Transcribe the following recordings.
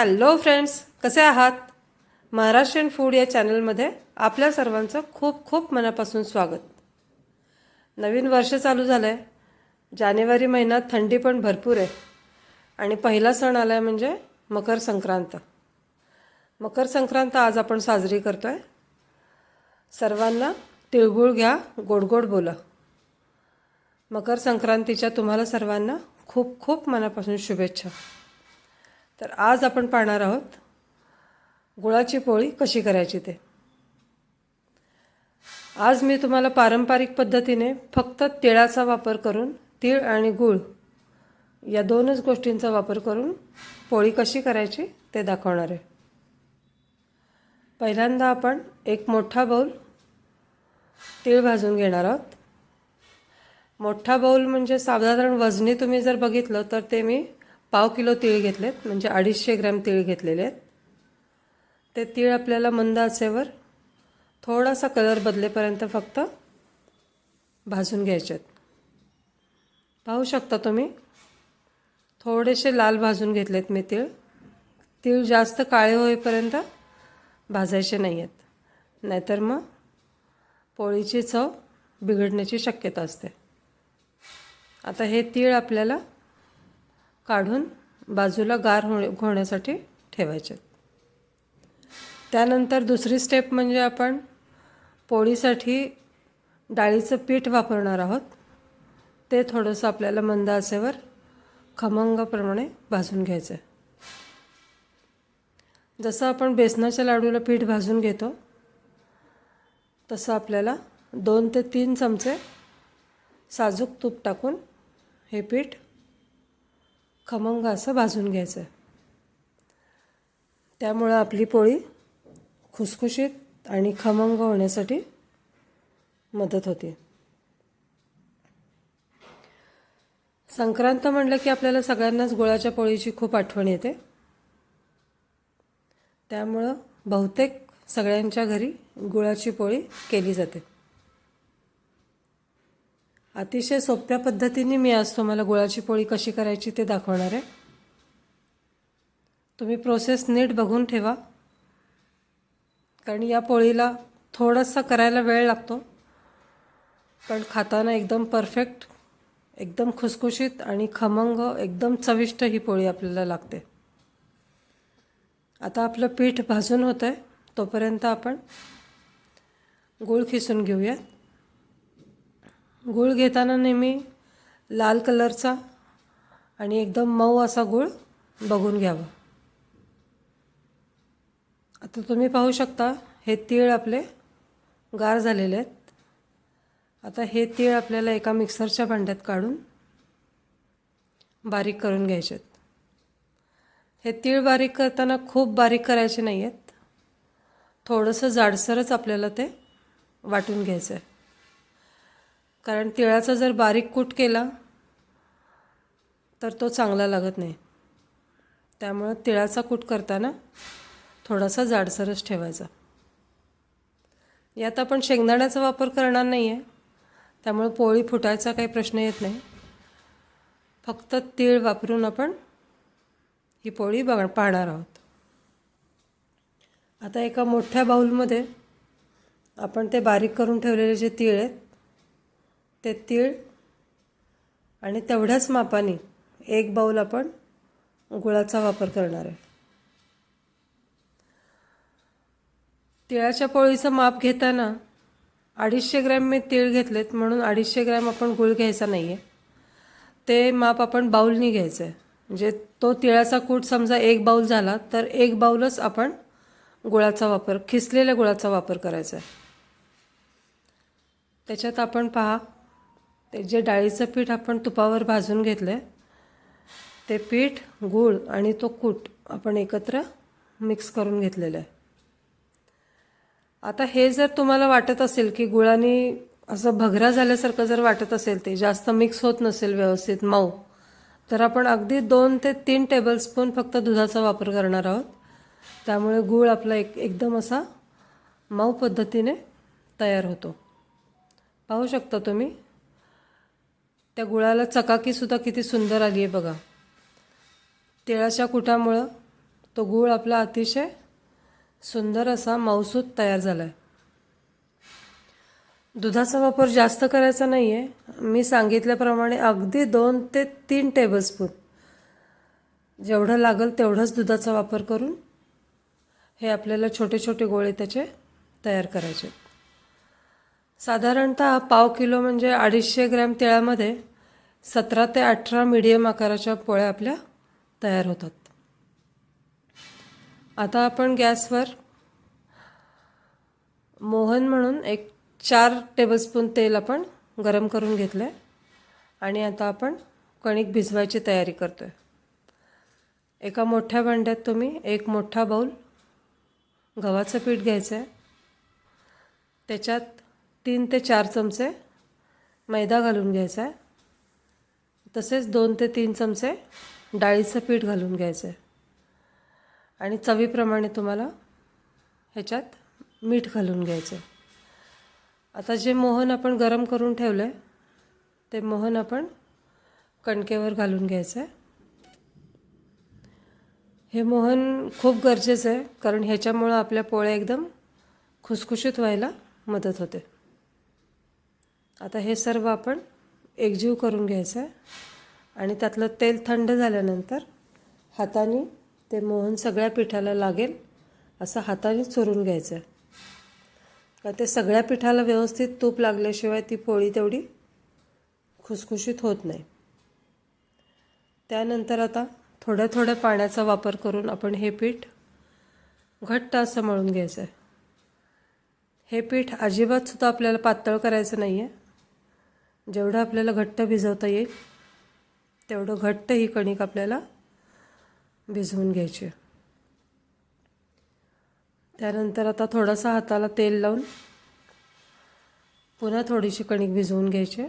Hello friends कसे आहात? Maharashtrian food या चॅनलमध्ये आपल्या सर्वांचं खूप खूप मनापासून स्वागत. नवीन वर्ष चालू झालं आहे जानेवारी महिन्यात थंडी पण भरपूर आहे. आणि पहिला सण आला आहे म्हणजे मकर संक्रांत. मकर संक्रांत आज आपण साजरी करतो आहे सर्वांना तिळगुळ घ्या गोड गोड बोला. मकर संक्रांतीच्या तुम्हाला सर्वांना खूप खूप मनापासून शुभेच्छा. तर आज आपण पाहणार आहोत गुळाची पोळी कशी करायची ते. आज मी तुम्हाला पारंपरिक पद्धतीने फक्त तिळाचा वापर करून तीळ आणि गूळ या दोनच गोष्टींचा वापर करून पोळी कशी करायची ते दाखवणार आहे. पहिल्यांदा आपण एक मोठा बाऊल तीळ भाजून घेणार आहोत. मोठा बाऊल म्हणजे साधारण वजनी तुम्ही जर बघितलं तर ते मी पाव किलो तीळ घेतलेत म्हणजे अडीचशे ग्रॅम तीळ घेतलेले आहेत. ते तीळ आपल्याला मंद आचेवर थोडासा कलर बदलेपर्यंत फक्त भाजून घ्यायचे आहेत. पाहू शकता तुम्ही थोडेसे लाल भाजून घेतलेत मी तीळ. तीळ जास्त काळे होईपर्यंत भाजायचे नाही आहेत नाहीतर मग पोळीची चव बिघडण्याची शक्यता असते. आता हे तीळ आपल्याला काढून बाजूला गार हो होण्यासाठी ठेवायचे. त्यानंतर दुसरी स्टेप म्हणजे आपण पोळीसाठी डाळीचं पीठ वापरणार आहोत. ते थोडंसं आपल्याला मंद असेवर खमंगप्रमाणे भाजून घ्यायचं. आहे जसं आपण बेसनाच्या लाडूला पीठ भाजून घेतो तसं आपल्याला दोन ते तीन चमचे साजूक तूप टाकून हे पीठ खमंग असं भाजून घ्यायचं. आहे त्यामुळं आपली पोळी खुसखुशीत आणि खमंग होण्यासाठी मदत होते. संक्रांत म्हणलं की आपल्याला सगळ्यांनाच गुळाच्या पोळीची खूप आठवण येते. त्यामुळं बहुतेक सगळ्यांच्या घरी गुळाची पोळी केली जाते. अतिशय सोप्या पद्धतीने मी आज तुम्हाला गुळाची पोळी कशी करायची ते दाखवणार आहे. तुम्ही प्रोसेस नीट बघून ठेवा. कारण या पोळीला थोडासा करायला वेळ लागतो. पण खाताना एकदम परफेक्ट एकदम खुसखुशीत आणि खमंग एकदम चविष्ट ही पोळी आपल्याला लागते. आता आपलं पीठ भाजून होतं आहे तोपर्यंत आपण गूळ खिसून घेऊयात. गूळ घेताना नेहमी लाल कलरचा आणि एकदम मऊ असा गूळ बघून घ्यावा. आता तुम्ही पाहू शकता हे तीळ आपले गार झालेले आहेत. आता हे तीळ आपल्याला एका मिक्सरच्या भांड्यात काढून बारीक करून घ्यायचे आहेत. हे तीळ बारीक करताना खूप बारीक करायचे नाही आहेत थोडंसं जाडसरच आपल्याला ते वाटून घ्यायचं आहे कारण तिळाचा जर बारीक कूट केला तर तो चांगला लागत नाही. त्यामुळं तिळाचा कूट करताना थोडासा जाडसरच ठेवायचा. यात आपण शेंगदाण्याचा वापर करणार नाही आहे त्यामुळे पोळी फुटायचा काही प्रश्न येत नाही. फक्त तीळ वापरून आपण ही पोळी बघ पाहणार आहोत. आता एका मोठ्या बाऊलमध्ये आपण ते बारीक करून ठेवलेले जे तीळ आहेत ते तीळ आणि तेवढ्याच मापाने एक बाऊल आपण गुळाचा वापर करणार आहे. तिळाच्या पोळीचं माप घेताना अडीचशे ग्रॅम मी तीळ घेतलेत म्हणून अडीचशे ग्रॅम आपण गुळ घ्यायचा नाही आहे ते माप आपण बाऊलनी घ्यायचं आहे म्हणजे तो तिळाचा कूट समजा एक बाऊल झाला तर एक बाऊलच आपण गुळाचा वापर खिसलेल्या गुळाचा वापर करायचा आहे त्याच्यात आपण पहा ते जे डाळीचं पीठ आपण तुपावर भाजून घेतलं आहे ते पीठ गूळ आणि तो कूट आपण एकत्र मिक्स करून घेतलेलं आहे. आता हे जर तुम्हाला वाटत असेल की गुळाने असं भगरा झाल्यासारखं जर वाटत असेल ते जास्त मिक्स होत नसेल व्यवस्थित मऊ तर आपण अगदी दोन ते तीन टेबलस्पून फक्त दुधाचा वापर करणार आहोत. त्यामुळे गूळ आपला एक एकदम असा मऊ पद्धतीने तयार होतो. पाहू शकता तुम्ही त्या गुळाला चकाकीसुद्धा किती सुंदर आली आहे बघा. तिळाच्या कुटामुळं तो गूळ आपला अतिशय सुंदर असा मऊसूत तयार झाला आहे दुधाचा वापर जास्त करायचा नाही आहे मी सांगितल्याप्रमाणे अगदी दोन ते तीन टेबलस्पून जेवढं लागेल तेवढंच दुधाचा वापर करून हे आपल्याला छोटे छोटे गोळे त्याचे तयार करायचे. साधारणतः पाव किलो म्हणजे अडीचशे ग्रॅम तिळामध्ये सतरा ते अठरा मिडियम आकाराच्या पोळ्या आपल्या तयार होतात. आता आपण गॅसवर मोहन म्हणून एक चार टेबलस्पून तेल आपण गरम करून घेतलं आहे आणि आता आपण कणिक भिजवायची तयारी करतो आहे एका मोठ्या भांड्यात तुम्ही एक मोठा बाऊल गव्हाचं पीठ घ्यायचं आहे त्याच्यात तीन ते चार चमचे मैदा घालून घ्यायचा आहे तसेच दोन ते तीन चमचे डाळीचं पीठ घालून घ्यायचं आहे आणि चवीप्रमाणे तुम्हाला ह्याच्यात मीठ घालून घ्यायचं आहे आता जे मोहन आपण गरम करून ठेवलं आहे ते मोहन आपण कणकेवर घालून घ्यायचं आहे हे मोहन खूप गरजेचं आहे कारण ह्याच्यामुळं आपल्या पोळ्या एकदम खुसखुशीत व्हायला मदत होते. आता हे सर्व आपण एकजीव करून घ्यायचं आहे आणि त्यातलं तेल थंड झाल्यानंतर हाताने ते मोहन सगळ्या पिठाला लागेल असं हाताने चोरून घ्यायचं. आहे का ते सगळ्या पिठाला व्यवस्थित तूप लागल्याशिवाय ती पोळी तेवढी खुसखुशीत होत नाही. त्यानंतर आता थोड्या थोड्या पाण्याचा वापर करून आपण हे पीठ घट्ट असं मळून घ्यायचं आहे हे पीठ अजिबातसुद्धा आपल्याला पातळ करायचं नाही आहे जेवढं आपल्याला घट्ट भिजवता येईल तेवढं घट्ट ही कणिक आपल्याला भिजवून घ्यायची त्यानंतर आता थोडासा हाताला तेल लावून पुन्हा थोडीशी कणिक भिजवून घ्यायची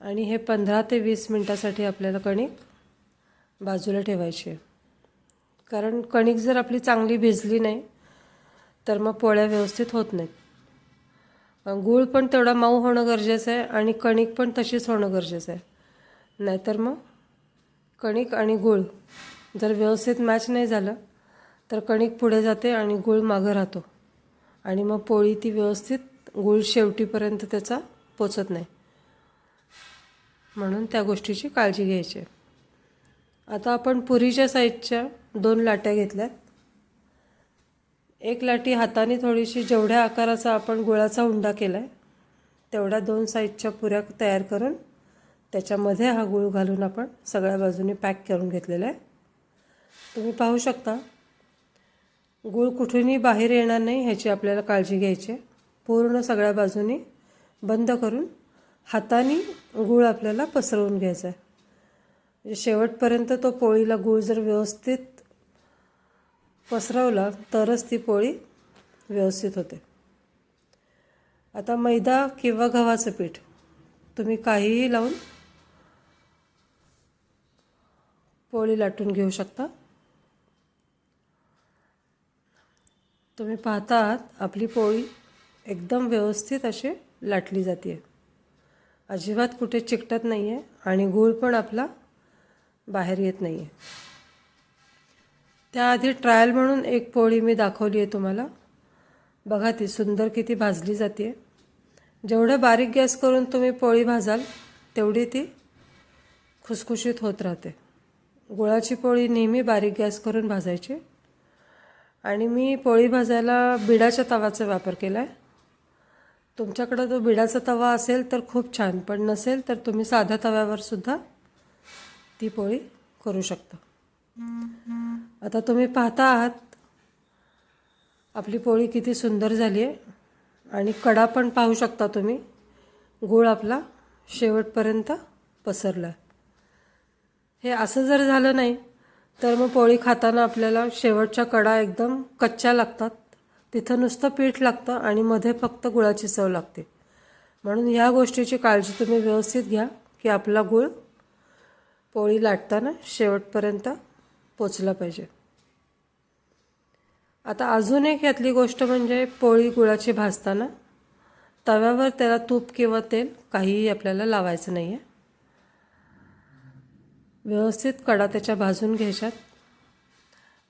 आणि हे पंधरा ते वीस मिनटासाठी आपल्याला कणिक बाजूला ठेवायची कारण कणिक जर आपली चांगली भिजली नाही तर मग पोळ्या व्यवस्थित होत नाहीत. गूळ पण तेवढा मऊ होणं गरजेचं आहे आणि कणिक पण तशीच होणं गरजेचं आहे. नाहीतर मग कणिक आणि गूळ जर व्यवस्थित मॅच नाही झालं तर कणिक पुढे जाते आणि गूळ मागं राहतो. आणि मग पोळी ती व्यवस्थित गूळ शेवटीपर्यंत त्याचा पोचत नाही. म्हणून त्या गोष्टीची काळजी घ्यायची आता आपण पुरीच्या साईजच्या दोन लाट्या घेतल्यात. एक लाटी हाताने थोडीशी जेवढ्या आकाराचा आपण गुळाचा उंडा केला आहे तेवढ्या दोन साईजच्या पुऱ्या तयार करून त्याच्यामध्ये हा गूळ घालून आपण सगळ्या बाजूने पॅक करून घेतलेला आहे. तुम्ही पाहू शकता गूळ कुठूनही बाहेर येणार नाही ह्याची आपल्याला काळजी घ्यायची आहे. पूर्ण सगळ्या बाजूनी बंद करून हाताने गूळ आपल्याला पसरवून घ्यायचा आहे. म्हणजे शेवटपर्यंत तो पोळीला गूळ जर व्यवस्थित पसरवला तरच ती पोळी व्यवस्थित होते. आता मैदा किंवा गव्हाचं पीठ तुम्ही काहीही लावून पोळी लाटून घेऊ शकता. तुम्ही पाहता आहात आपली पोळी एकदम व्यवस्थित अशी लाटली जाते अजिबात कुठे चिकटत नाही आहे आणि गूळ पण आपला बाहेर येत नाही आहे त्याआधी ट्रायल म्हणून एक पोळी मी दाखवली आहे तुम्हाला. बघा ती सुंदर किती भाजली जाते. जेवढं बारीक गॅस करून तुम्ही पोळी भाजाल तेवढी ती खुसखुशीत होत राहते. गुळाची पोळी नेहमी बारीक गॅस करून भाजायची. आणि मी पोळी भाजायला बिडाच्या तवाचा वापर केला आहे तुमच्याकडं तो बिडाचा तवा असेल तर खूप छान पण नसेल तर तुम्ही साध्या तव्यावर सुद्धा ती पोळी करू शकता. आता तुम्ही पाहता आहात आपली पोळी किती सुंदर झाली आहे. आणि कडा पण पाहू शकता तुम्ही. गूळ आपला शेवटपर्यंत पसरला आहे हे असं जर झालं नाही तर मग पोळी खाताना आपल्याला शेवटच्या कडा एकदम कच्च्या लागतात. तिथं नुसतं पीठ लागतं आणि मध्ये फक्त गुळाची चव लागते. म्हणून ह्या गोष्टीची काळजी तुम्ही व्यवस्थित घ्या की आपला गूळ पोळी लाटताना शेवटपर्यंत पोचला पाहिजे. आता अजून एक यातली गोष्ट म्हणजे पोळी गुळाची भाजताना तव्यावर त्याला तूप किंवा तेल काहीही आपल्याला लावायचं नाही आहे व्यवस्थित कडा त्याच्या भाजून घ्यायच्यात.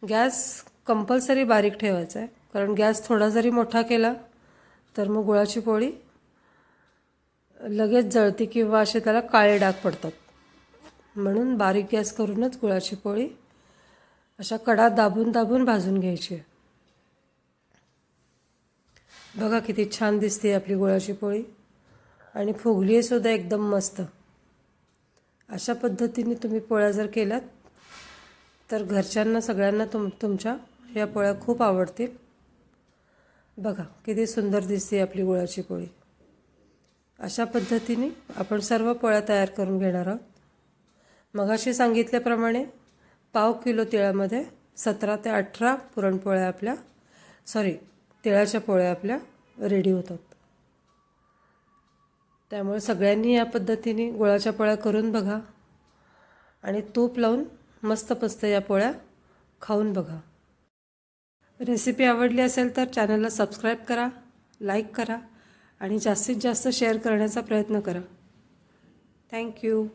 गॅस कंपल्सरी बारीक ठेवायचा आहे कारण गॅस थोडा जरी मोठा केला तर मग गुळाची पोळी लगेच जळती किंवा असे त्याला काळे डाग पडतात. म्हणून बारीक गॅस करूनच गुळाची पोळी अशा कडा दाबून दाबून भाजून घ्यायची. आहे बघा किती छान दिसते आपली गुळाची पोळी. आणि फुगली आहे सुद्धा एकदम मस्त. अशा पद्धतीने तुम्ही पोळ्या जर केल्यात तर घरच्यांना सगळ्यांना तुम तुमच्या या पोळ्या खूप आवडतील. बघा किती सुंदर दिसते आपली गुळाची पोळी. अशा पद्धतीने आपण सर्व पोळ्या तयार करून घेणार आहोत. मगाशी सांगितल्याप्रमाणे पाव किलो तिळामध्ये सतरा ते अठरा पुरणपोळ्या आपल्या सॉरी तिळाच्या पोळ्या आपल्या रेडी होतात. त्यामुळे सगळ्यांनी या पद्धतीने गुळाच्या पोळ्या करून बघा आणि तूप लावून मस्त मस्त या पोळ्या खाऊन बघा. रेसिपी आवडली असेल तर चॅनलला सबस्क्राईब करा लाईक करा आणि जास्तीत जास्त शेअर करण्याचा प्रयत्न करा. थँक्यू